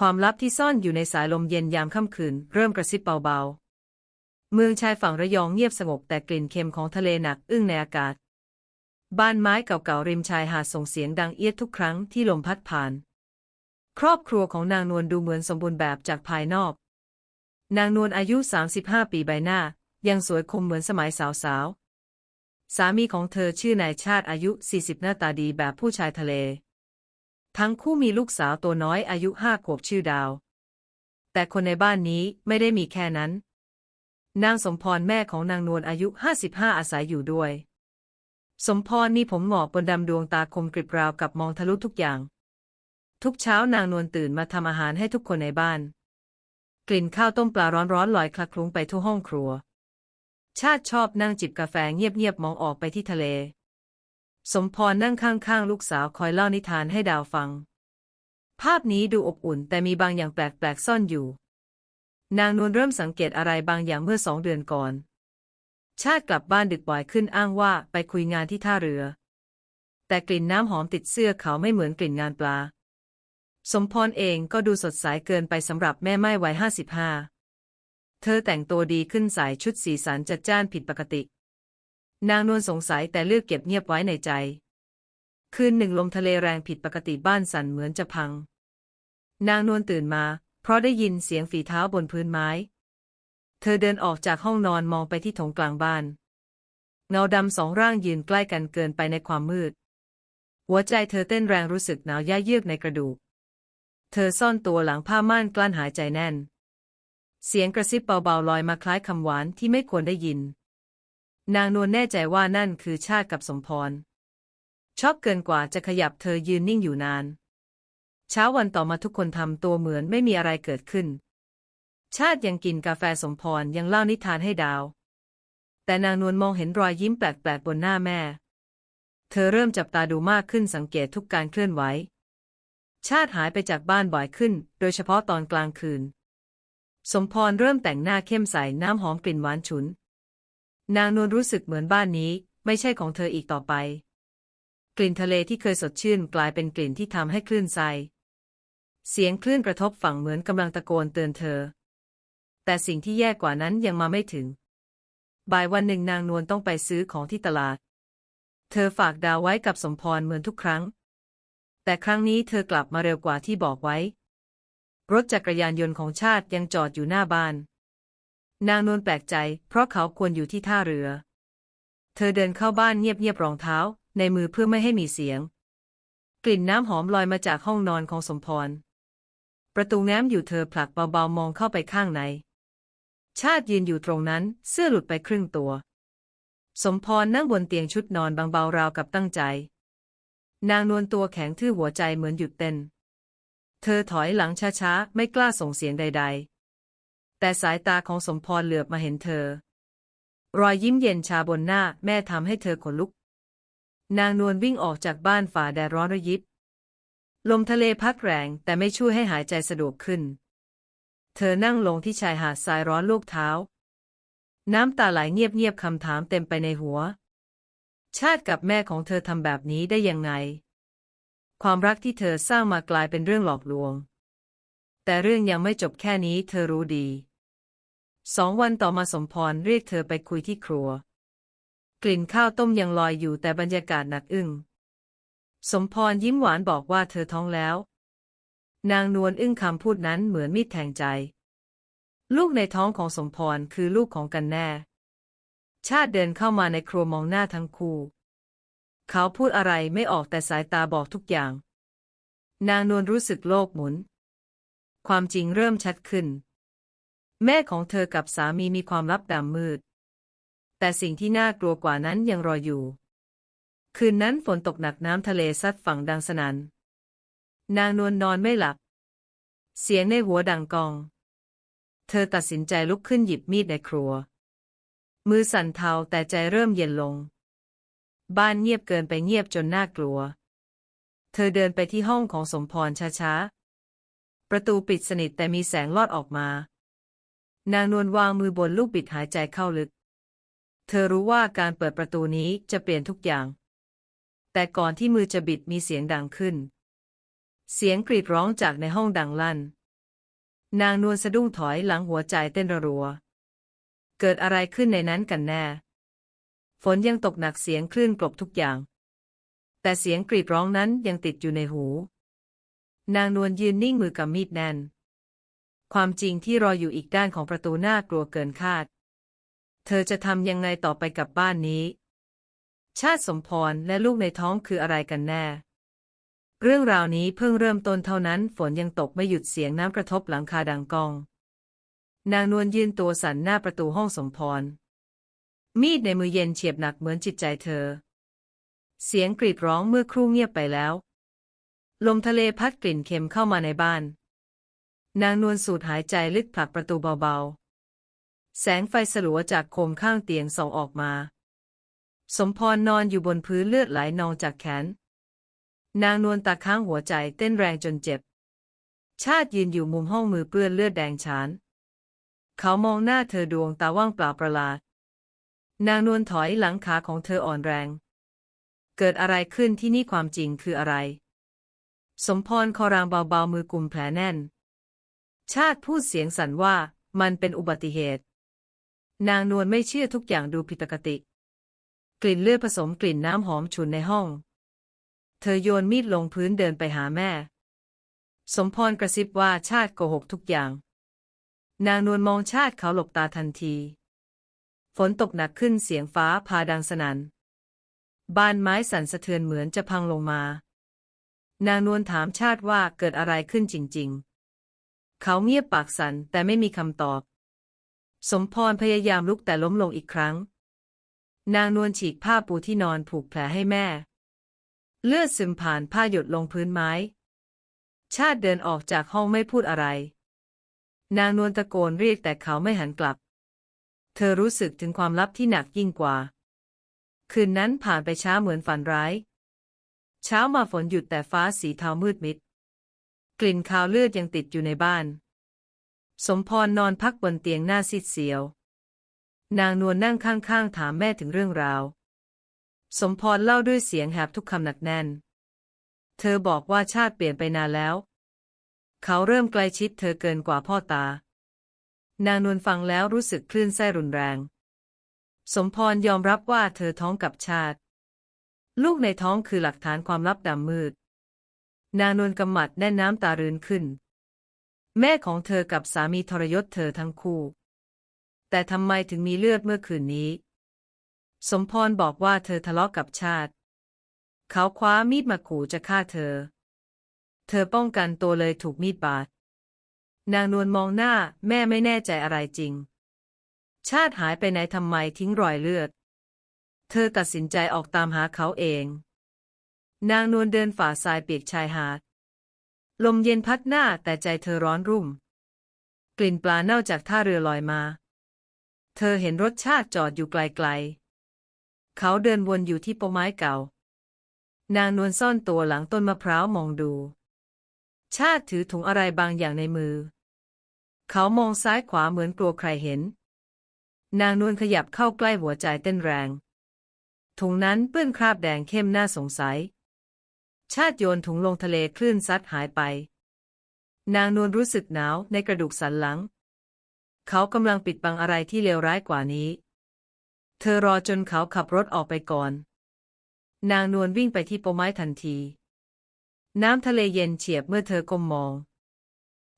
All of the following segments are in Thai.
ความลับที่ซ่อนอยู่ในสายลมเย็นยามค่ำคืน เริ่มกระซิบเบาๆ เมืองชายฝั่งระยองเงียบสงบแต่กลิ่นเค็มของทะเลหนักอึ้งในอากาศ บ้านไม้เก่าๆริมชายหาดส่งเสียงดังเอียดทุกครั้งที่ลมพัดผ่าน ครอบครัวของนางนวลดูเหมือนสมบูรณ์แบบจากภายนอก นางนวลอายุ 35 ปีใบหน้า ยังสวยคมเหมือนสมัยสาวๆสามีของเธอชื่อนายชาติอายุ 40 หน้าตาดีแบบผู้ชายทะเล ทั้งคู่มีลูกสาวตัวน้อยอายุห้าขวบชื่อดาว แต่คนในบ้านนี้ไม่ได้มีแค่นั้น นางสมพรแม่ของนางนวลอายุ55อาศัยอยู่ด้วย สมพรมีผมหงอกบนดำดวงตาคมกริบราวกับมองทะลุทุกอย่าง ทุกเช้านางนวลตื่นมาทำอาหารให้ทุกคนในบ้าน กลิ่นข้าวต้มปลาร้อนๆลอยคลักคลุ้งไปทั่วห้องครัว ชาติชอบนั่งจิบกาแฟเงียบๆมองออกไปที่ทะเล สมพรนั่งข้างๆ ลูกสาวคอยเล่านิทานให้ดาวฟัง ภาพนี้ดูอบอุ่นแต่มีบางอย่างแปลกๆ ซ่อนอยู่ นางนวลเริ่มสังเกตอะไรบางอย่างเมื่อสองเดือนก่อน ชาติกลับบ้านดึกบ่อยขึ้นอ้างว่าไปคุยงานที่ท่าเรือ แต่กลิ่นน้ำหอมติดเสื้อเขาไม่เหมือนกลิ่นงานปลา สมพรเองก็ดูสดใสเกินไปสำหรับแม่ไม้วัยห้าสิบห้าเธอแต่งตัวดีขึ้นใส่ชุดสีสันจัดจ้านผิดปกติ นางนวลสงสัยแต่เลือกเก็บเงียบไว้ในใจ คืนหนึ่งลมทะเลแรงผิดปกติบ้านสั่นเหมือนจะพัง นางนวลตื่นมา เพราะได้ยินเสียงฝีเท้าบนพื้นไม้ เธอเดินออกจากห้องนอนมองไปที่ถงกลางบ้าน เงาดำสองร่างยืนใกล้กันเกินไปในความมืด หัวใจเธอเต้นแรงรู้สึกหนาวย่าเยือกในกระดูก เธอซ่อนตัวหลังผ้าม่านกลั้นหายใจแน่น เสียงกระซิบเบาๆลอยมาคล้ายคำหวานที่ไม่ควรได้ยิน นางนวลแน่ใจว่านั่นคือชาติกับสมพรช็อกเกินกว่าจะขยับเธอยืนนิ่งอยู่นาน เช้าวันต่อมาทุกคนทำตัวเหมือนไม่มีอะไรเกิดขึ้น ชาติยังกินกาแฟสมพรยังเล่านิทานให้ดาว แต่นางนวลมองเห็นรอยยิ้มแปลกๆบนหน้าแม่ เธอเริ่มจับตาดูมากขึ้นสังเกตทุกการเคลื่อนไหว ชาติหายไปจากบ้านบ่อยขึ้น โดยเฉพาะตอนกลางคืน สมพรเริ่มแต่งหน้าเข้มใสน้ำหอมกลิ่นหวานฉุน นางนวลรู้สึกเหมือนบ้านนี้ ไม่ใช่ของเธออีกต่อไป กลิ่นทะเลที่เคยสดชื่นกลายเป็นกลิ่นที่ทำให้คลื่นไซเสียงคลื่นกระทบฝั่งเหมือนกำลังตะโกนเตือนเธอ แต่สิ่งที่แย่กว่านั้นยังมาไม่ถึง บ่ายวันหนึ่งนางนวลต้องไปซื้อของที่ตลาด เธอฝากดาวไว้กับสมพรเหมือนทุกครั้ง แต่ครั้งนี้เธอกลับมาเร็วกว่าที่บอกไว้ รถจักรยานยนต์ของชาติยังจอดอยู่หน้าบ้าน นางนวลแปลกใจ เพราะเขาควรอยู่ที่ท่าเรือ เธอเดินเข้าบ้านเงียบๆรองเท้า ในมือเพื่อไม่ให้มีเสียง กลิ่นน้ำหอมลอยมาจากห้องนอนของสมพร ประตูแง้มอยู่เธอผลักเบาๆมองเข้าไปข้างใน ชาติยืนอยู่ตรงนั้นเสื้อหลุดไปครึ่งตัว สมพรนั่งบนเตียงชุดนอนบางเบาราวกับตั้งใจ นางนวลตัวแข็งทื่อหัวใจเหมือนหยุดเต้น เธอถอยหลังช้าๆ ไม่กล้าส่งเสียงใด ๆ แต่สายตาของสมพรเหลือบมาเห็นเธอ รอยยิ้มเย็นชาบนหน้าแม่ทำให้เธอขนลุก นางนวลวิ่งออกจากบ้านฝ่าแดดร้อนระยิบ ลมทะเลพัดแรงแต่ไม่ช่วยให้หายใจสะดวกขึ้น เธอนั่งลงที่ชายหาดทรายร้อนลูกเท้า น้ำตาไหลเงียบๆคำถามเต็มไปในหัว ชาติกับแม่ของเธอทำแบบนี้ได้ยังไง ความรักที่เธอสร้างมากลายเป็นเรื่องหลอกลวงแต่เรื่องยังไม่จบแค่นี้เธอรู้ดี สองวันต่อมาสมพรเรียกเธอไปคุยที่ครัว กลิ่นข้าวต้มยังลอยอยู่แต่บรรยากาศหนักอึ้ง สมพรยิ้มหวานบอกว่าเธอท้องแล้ว นางนวลอึ้งคำพูดนั้นเหมือนมีดแทงใจ ลูกในท้องของสมพรคือลูกของกันแน่ ชาติเดินเข้ามาในครัวมองหน้าทั้งคู่ เขาพูดอะไรไม่ออกแต่สายตาบอกทุกอย่าง นางนวลรู้สึกโลกหมุน ความจริงเริ่มชัดขึ้น แม่ของเธอกับสามีมีความลับดำมืด แต่สิ่งที่น่ากลัวกว่านั้นยังรออยู่ คืนนั้นฝนตกหนักน้ำทะเลซัดฝั่งดังสนัน่น นางนวลนอนไม่หลับ เสียงในหัวดังกอง เธอตัดสินใจลุกขึ้นหยิบมีดในครัว มือสั่นเทาแต่ใจเริ่มเย็นลง บ้านเงียบเกินไปเงียบจนน่ากลัว เธอเดินไปที่ห้องของสมพรช้าๆ ประตูปิดสนิทแต่มีแสงลอดออกมา นางนวลวางมือบนลูกบิดหายใจเข้าลึก เธอรู้ว่าการเปิดประตูนี้จะเปลี่ยนทุกอย่าง แต่ก่อนที่มือจะบิดมีเสียงดังขึ้น เสียงกรีดร้องจากในห้องดังลั่น นางนวลสะดุ้งถอยหลังหัวใจเต้นรัว เกิดอะไรขึ้นในนั้นกันแน่ ฝนยังตกหนักเสียงคลื่นกลบทุกอย่าง แต่เสียงกรีดร้องนั้นยังติดอยู่ในหู นางนวลยืนนิ่งมือกำมีดแน่น ความจริงที่รออยู่อีกด้านของประตูน่ากลัวเกินคาด เธอจะทำยังไงต่อไปกับบ้านนี้ ชาติสมพรและลูกในท้องคืออะไรกันแน่ เรื่องราวนี้เพิ่งเริ่มต้นเท่านั้น ฝนยังตกไม่หยุดเสียงน้ำกระทบหลังคาดังกอง นางนวลยืนตัวสั่นหน้าประตูห้องสมพร มีดในมือเย็นเฉียบหนักเหมือนจิตใจเธอ เสียงกรีดร้องเมื่อครู่เงียบไปแล้ว ลมทะเลพัดกลิ่นเค็มเข้ามาในบ้าน นางนวลสูดหายใจลึกผลักประตูเบาๆ แสงไฟสลัวจากโคมข้างเตียงส่องออกมา สมพรนอนอยู่บนพื้นเลือดไหลนองจากแขน นางนวลตาค้างหัวใจเต้นแรงจนเจ็บ ชาติยืนอยู่มุมห้องมือเปื้อนเลือดแดงฉาน เขามองหน้าเธอดวงตาว่างเปล่าประหลาด นางนวลถอยหลังขาของเธออ่อนแรง เกิดอะไรขึ้นที่นี่ความจริงคืออะไร สมพรคอรางเบาๆมือกุมแผลแน่น ชาติพูดเสียงสั่นว่ามันเป็นอุบัติเหตุ นางนวลไม่เชื่อทุกอย่างดูผิดปกติ กลิ่นเลือดผสมกลิ่นน้ำหอมฉุนในห้อง เธอโยนมีดลงพื้นเดินไปหาแม่ สมพรกระซิบว่าชาติโกหกทุกอย่าง นางนวลมองชาติเขาหลบตาทันที ฝนตกหนักขึ้นเสียงฟ้าพาดังสนัน่นบ้านไม้สั่นสะเทือนเหมือนจะพังลงมา นางนวลถามชาติว่าเกิดอะไรขึ้นจริง ๆ เขาเงียบปากสั่นแต่ไม่มีคำตอบ สมพรพยายามลุกแต่ล้มลงอีกครั้ง นางนวลฉีกผ้าปูที่นอนผูกแผลให้แม่ เลือดซึมผ่านผ้าหยดลงพื้นไม้ ชาติเดินออกจากห้องไม่พูดอะไร นางนวลตะโกนเรียกแต่เขาไม่หันกลับ เธอรู้สึกถึงความลับที่หนักยิ่งกว่า คืนนั้นผ่านไปช้าเหมือนฝันร้าย เช้ามาฝนหยุดแต่ฟ้าสีเทามืดมิด กลิ่นคาวเลือดยังติดอยู่ในบ้าน สมพรนอนพักบนเตียงหน้าซีดเสียว นางนวลนั่งข้างๆ ถามแม่ถึงเรื่องราว สมพรเล่าด้วยเสียงแหบทุกคำหนักแน่น เธอบอกว่าชาติเปลี่ยนไปนานแล้ว เขาเริ่มใกล้ชิดเธอเกินกว่าพ่อตา นางนวลฟังแล้วรู้สึกคลื่นไส้รุนแรง สมพรยอมรับว่าเธอท้องกับชาติ ลูกในท้องคือหลักฐานความลับดำมืด นางนวลกำหมัดแน่นน้ำตารืนขึ้น แม่ของเธอกับสามีทรยศเธอทั้งคู่ แต่ทำไมถึงมีเลือดเมื่อคืนนี้ สมพรบอกว่าเธอทะเลาะกับชาติ เขาคว้ามีดมาขู่จะฆ่าเธอ เธอป้องกันตัวเลยถูกมีดบาด นางนวลมองหน้าแม่ไม่แน่ใจอะไรจริง ชาติหายไปไหนทำไมทิ้งรอยเลือด เธอตัดสินใจออกตามหาเขาเอง นางนวลเดินฝ่าทรายเปียกชายหาด ลมเย็นพัดหน้าแต่ใจเธอร้อนรุ่ม กลิ่นปลาเน่าจากท่าเรือลอยมา เธอเห็นรถชาติจอดอยู่ไกลๆ เขาเดินวนอยู่ที่ปะไม้เก่า นางนวลซ่อนตัวหลังต้นมะพร้าวมองดู ชาติถือถุงอะไรบางอย่างในมือ เขามองซ้ายขวาเหมือนกลัวใครเห็น นางนวลขยับเข้าใกล้หัวใจเต้นแรง ถุงนั้นเปื้อนคราบแดงเข้มน่าสงสัย ชาติโยนถุงลงทะเลคลื่นซัดหายไป นางนวลรู้สึกหนาวในกระดูกสันหลัง เขากำลังปิดบังอะไรที่เลวร้ายกว่านี้ เธอรอจนเขาขับรถออกไปก่อน นางนวลวิ่งไปที่โปไม้ทันที น้ำทะเลเย็นเฉียบเมื่อเธอก้มมอง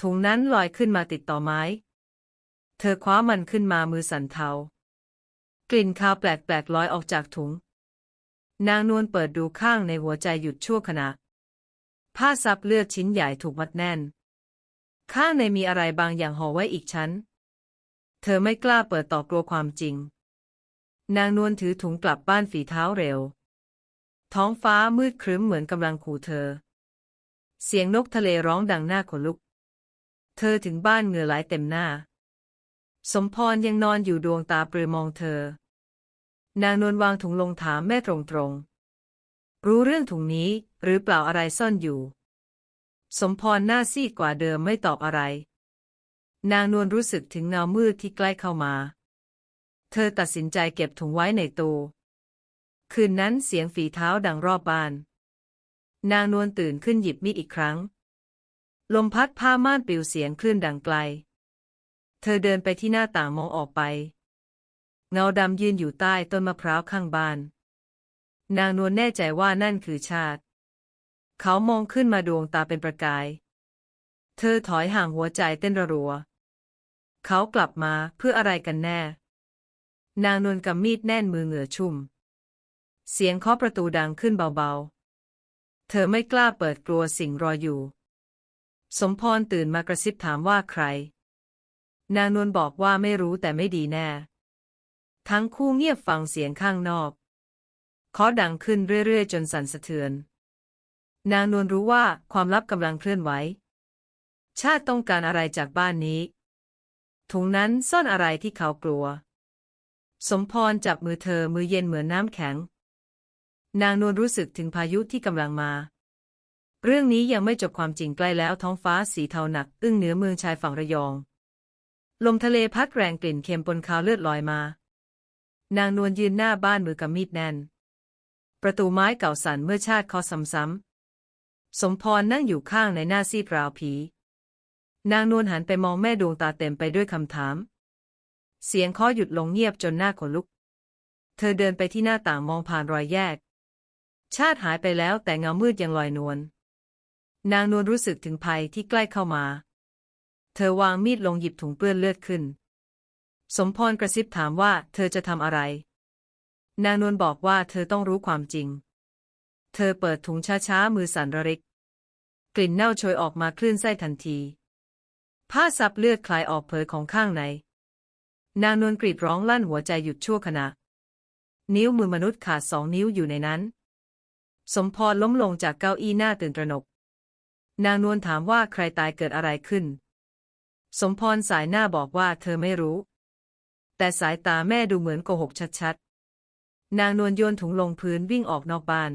ถุงนั้นลอยขึ้นมาติดต่อไม้ เธอคว้ามันขึ้นมามือสั่นเทากลิ่นคาวแปลกๆลอยออกจากถุง นางนวลเปิดดูข้างในหัวใจหยุดชั่วขณะ ผ้าซับเลือดชิ้นใหญ่ถูกมัดแน่น ข้างในมีอะไรบางอย่างห่อไว้อีกชั้น เธอไม่กล้าเปิดต่อกลัวความจริง นางนวลถือถุงกลับบ้านฝีเท้าเร็ว ท้องฟ้ามืดครึ้มเหมือนกำลังขู่เธอ เสียงนกทะเลร้องดังหน้าขนลุก เธอถึงบ้านเหงื่อไหลเต็มหน้า สมพรยังนอนอยู่ดวงตาปรือมองเธอ นางนวลวางถุงลงถามแม่ตรงๆ รู้เรื่องถุงนี้หรือเปล่าอะไรซ่อนอยู่ สมพรหน้าซีดกว่าเดิมไม่ตอบอะไร นางนวลรู้สึกถึงเงามืดที่ใกล้เข้ามา เธอตัดสินใจเก็บถุงไว้ในตู้คืนนั้นเสียงฝีเท้าดังรอบบ้าน นางนวลตื่นขึ้นหยิบมีดอีกครั้ง ลมพัดผ้าม่านปลิวเสียงคลื่นดังไกล เธอเดินไปที่หน้าต่างมองออกไป เงาดำยืนอยู่ใต้ต้นมะพร้าวข้างบ้าน นางนวลแน่ใจว่านั่นคือชาติ เขามองขึ้นมาดวงตาเป็นประกาย เธอถอยห่างหัวใจเต้นระรัว เขากลับมาเพื่ออะไรกันแน่ นางนวลกำมีดแน่นมือเหงื่อชุ่ม เสียงเคาะประตูดังขึ้นเบาๆ เธอไม่กล้าเปิดกลัวสิ่งรออยู่ สมพรตื่นมากระซิบถามว่าใคร นางนวลบอกว่าไม่รู้แต่ไม่ดีแน่ ทั้งคู่เงียบฟังเสียงข้างนอกเคาะดังขึ้นเรื่อยๆ จนสั่นสะเทือน นางนวลรู้ว่าความลับกำลังเคลื่อนไหว ชาติต้องการอะไรจากบ้านนี้ ถุงนั้นซ่อนอะไรที่เขากลัว สมพรจับมือเธอมือเย็นเหมือนน้ำแข็ง นางนวลรู้สึกถึงพายุที่กำลังมา เรื่องนี้ยังไม่จบความจริงใกล้แล้วท้องฟ้าสีเทาหนัก อึ้งเหนือเมืองชายฝั่งระยอง ลมทะเลพัดแรงกลิ่นเค็มปนคาวเลือดลอยมา นางนวลยืนหน้าบ้านมือกำมีดแน่น ประตูไม้เก่าสั่นเมื่อชาติเคาซ้ำๆสมพรนั่งอยู่ข้างในหน้าซีดราวผี นางนวลหันไปมองแม่ดวงตาเต็มไปด้วยคำถาม เสียงเคาะหยุดลงเงียบจนหน้าขนลุก เธอเดินไปที่หน้าต่างมองผ่านรอยแยก ชาติหายไปแล้วแต่เงามืดยังลอยนวล นางนวลรู้สึกถึงภัยที่ใกล้เข้ามา เธอวางมีดลงหยิบถุงเปื้อนเลือดขึ้น สมพรกระซิบถามว่าเธอจะทำอะไร นางนวลบอกว่าเธอต้องรู้ความจริง เธอเปิดถุงช้าๆ มือสั่นระริก กลิ่นเน่าโชยออกมาคลื่นไส้ทันที ผ้าซับเลือดคลายออกเผยของข้างใน นางนวลกรีดร้องลั่นหัวใจหยุดชั่วขณะ นิ้วมือมนุษย์ขาดสองนิ้วอยู่ในนั้น สมพรล้มลงจากเก้าอี้หน้าตื่นตระหนก นางนวลถามว่าใครตายเกิดอะไรขึ้น สมพรสายหน้าบอกว่าเธอไม่รู้ แต่สายตาแม่ดูเหมือนโกหกชัดๆ นางนวลโยนถุงลงพื้นวิ่งออกนอกบ้าน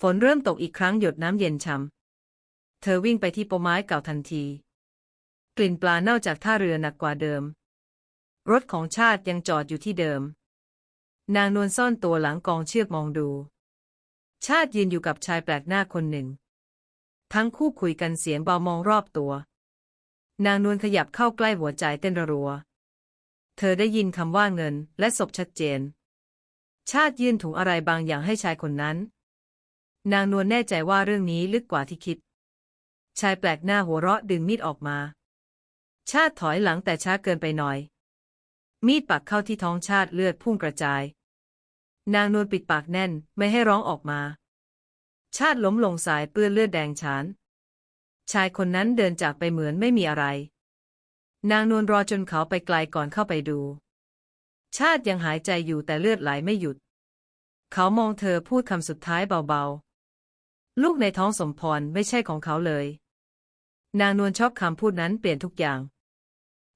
ฝนเริ่มตกอีกครั้งหยดน้ำเย็นช่ำเธอวิ่งไปที่โปไม้เก่าทันที กลิ่นปลาเน่าจากท่าเรือหนักกว่าเดิม รถของชาติยังจอดอยู่ที่เดิม นางนวลซ่อนตัวหลังกองเชือกมองดู ชาติยืนอยู่กับชายแปลกหน้าคนหนึ่ง ทั้งคู่คุยกันเสียงเบามองรอบตัว นางนวลขยับเข้าใกล้หัวใจเต้นรัว เธอได้ยินคำว่าเงินและศพชัดเจน ชาติยื่นถุงอะไรบางอย่างให้ชายคนนั้น นางนวลแน่ใจว่าเรื่องนี้ลึกกว่าที่คิด ชายแปลกหน้าหัวเราะดึงมีดออกมา ชาติถอยหลังแต่ช้าเกินไปหน่อย มีดปักเข้าที่ท้องชาติเลือดพุ่งกระจาย นางนวลปิดปากแน่นไม่ให้ร้องออกมา ชาติล้มลงสายเปื้อนเลือดแดงฉาน ชายคนนั้นเดินจากไปเหมือนไม่มีอะไร นางนวลรอจนเขาไปไกลก่อนเข้าไปดู ชาติยังหายใจอยู่แต่เลือดไหลไม่หยุด เขามองเธอพูดคำสุดท้ายเบาๆ ลูกในท้องสมพรไม่ใช่ของเขาเลย นางนวลชอบคำพูดนั้นเปลี่ยนทุกอย่าง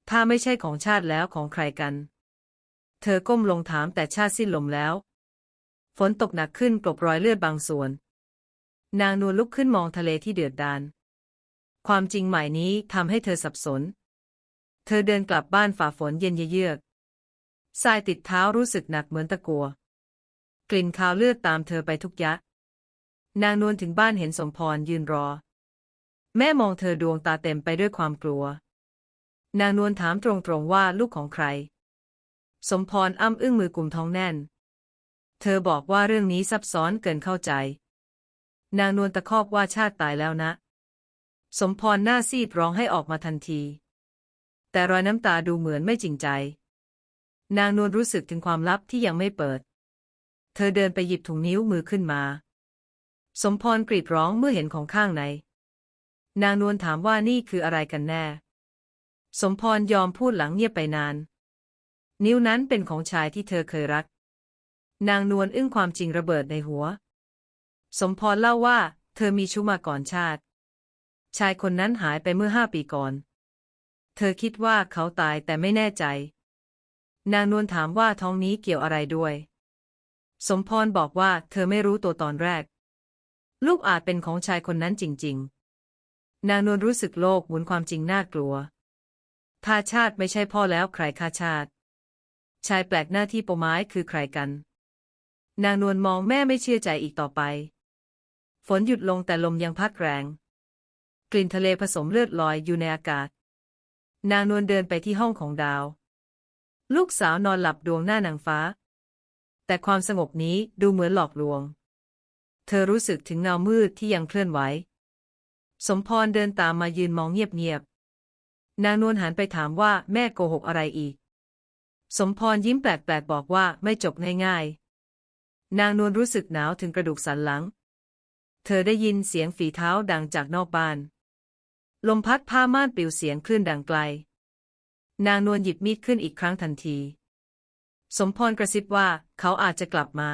ถ้าไม่ใช่ของชาติแล้วของใครกัน เธอก้มลงถามแต่ชาติสิ้นลมแล้ว ฝนตกหนักขึ้นกลบรอยเลือดบางส่วน นางนวลลุกขึ้นมองทะเลที่เดือดดาลความจริงใหม่นี้ทำให้เธอสับสน เธอเดินกลับบ้านฝ่าฝนเย็นเยือกทรายติดเท้ารู้สึกหนักเหมือนตะกัว กลิ่นคาวเลือดตามเธอไปทุกยะ นางนวลถึงบ้านเห็นสมพรยืนรอ แม่มองเธอดวงตาเต็มไปด้วยความกลัว นางนวลถามตรงๆว่าลูกของใคร สมพรอ้ำอึ้งมือกลุ่มท้องแน่น เธอบอกว่าเรื่องนี้ซับซ้อนเกินเข้าใจ นางนวลตะคอกว่าชาติตายแล้วนะ สมพรหน้าซีดร้องให้ออกมาทันที แต่รอยน้ำตาดูเหมือนไม่จริงใจ นางนวลรู้สึกถึงความลับที่ยังไม่เปิด เธอเดินไปหยิบถุงนิ้วมือขึ้นมา สมพรกรีดร้องเมื่อเห็นของข้างใน นางนวลถามว่านี่คืออะไรกันแน่ สมพรยอมพูดหลังเงียบไปนาน นิ้วนั้นเป็นของชายที่เธอเคยรัก นางนวลอึ้งความจริงระเบิดในหัว สมพรเล่าว่า เธอมีชู้มาก่อนชาติ ชายคนนั้นหายไปเมื่อห้าปีก่อน เธอคิดว่าเขาตายแต่ไม่แน่ใจ นางนวลถามว่าท้องนี้เกี่ยวอะไรด้วย สมพรบอกว่าเธอไม่รู้ตัวตอนแรก ลูกอาจเป็นของชายคนนั้นจริง ๆ นางนวลรู้สึกโลกหมุนความจริงน่ากลัวถ้าชาติไม่ใช่พ่อแล้วใครฆ่าชาติ ชายแปลกหน้าที่โปไม้คือใครกัน นางนวลมองแม่ไม่เชื่อใจอีกต่อไป ฝนหยุดลงแต่ลมยังพัดแรง กลิ่นทะเลผสมเลือดลอยอยู่ในอากาศ นางนวลเดินไปที่ห้องของดาว ลูกสาวนอนหลับดวงหน้านางฟ้า แต่ความสงบนี้ดูเหมือนหลอกลวง เธอรู้สึกถึงเงามืดที่ยังเคลื่อนไหว สมพรเดินตามมายืนมองเงียบๆ นางนวลหันไปถามว่าแม่โกหกอะไรอีก สมพรยิ้มแปลกๆบอกว่าไม่จบง่ายๆ นางนวลรู้สึกหนาวถึงกระดูกสันหลัง เธอได้ยินเสียงฝีเท้าดังจากนอกบ้าน ลมพัดผ้าม่านปลิวเสียงคลื่นดังไกล นางนวลหยิบมีดขึ้นอีกครั้งทันที สมพรกระซิบว่าเขาอาจจะกลับมา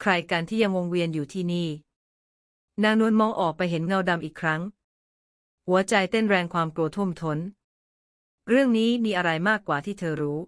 ใครกันที่ยังวงเวียนอยู่ที่นี่ นางนวลมองออกไปเห็นเงาดำอีกครั้ง หัวใจเต้นแรงความกลัวท่วมท้น เรื่องนี้มีอะไรมากกว่าที่เธอรู้